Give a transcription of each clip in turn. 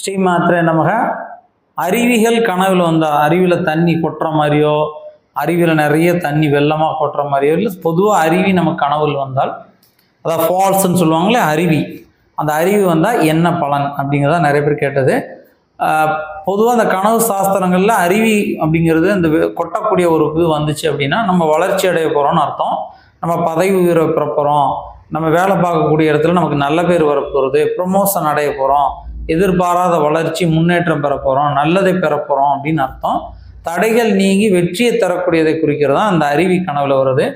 ஸ்ரீமாத்திரை நமக. அருவிகள் கனவில் வந்தால் அருவியில் தண்ணி கொட்டுற மாதிரியோ அருவியில் நிறைய தண்ணி வெள்ளமாக கொட்டுற மாதிரியோ இல்லை பொதுவாக அருவி நம்ம கனவில் வந்தால் அதாவது ஃபால்ஸ்ன்னு சொல்லுவாங்களே அருவி. அந்த அருவி வந்தால் என்ன பலன் அப்படிங்கிறத நிறைய பேர் கேட்டது. பொதுவாக அந்த கனவு சாஸ்திரங்களில் அருவி அப்படிங்கிறது இந்த கொட்டக்கூடிய ஒரு இது வந்துச்சு அப்படின்னா நம்ம வளர்ச்சி அடைய போகிறோம்னு அர்த்தம். நம்ம பதவி உயர பிறப்புறோம் நம்ம வேலை பார்க்கக்கூடிய இடத்துல நமக்கு நல்ல பேர் வரப்போகிறது ப்ரொமோஷன் அடைய போகிறோம் எதிர்பாராத வளர்ச்சி முன்னேற்றம் பெற போகிறோம் நல்லதை பெற போகிறோம் அப்படின்னு அர்த்தம். தடைகள் நீங்கி வெற்றியை தரக்கூடியதை குறிக்கிறது தான் அந்த அருவி கனவில் வருது.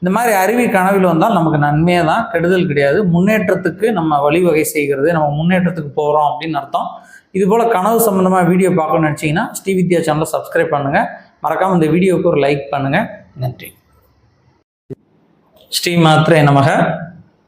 இந்த மாதிரி அருவி கனவில் வந்தால் நமக்கு நன்மையே தான் கெடுதல் கிடையாது. முன்னேற்றத்துக்கு நம்ம வழிவகை செய்கிறது நம்ம முன்னேற்றத்துக்கு போகிறோம் அப்படின்னு அர்த்தம். இது போல் கனவு சம்மந்தமாக வீடியோ பார்க்கணும்னு நினச்சிங்கன்னா ஸ்ரீவித்யா சேனலை சப்ஸ்கிரைப் பண்ணுங்கள் மறக்காமல் இந்த வீடியோவுக்கு ஒரு லைக் பண்ணுங்கள் நன்றி. ஸ்ரீ மாத்திரை நமக.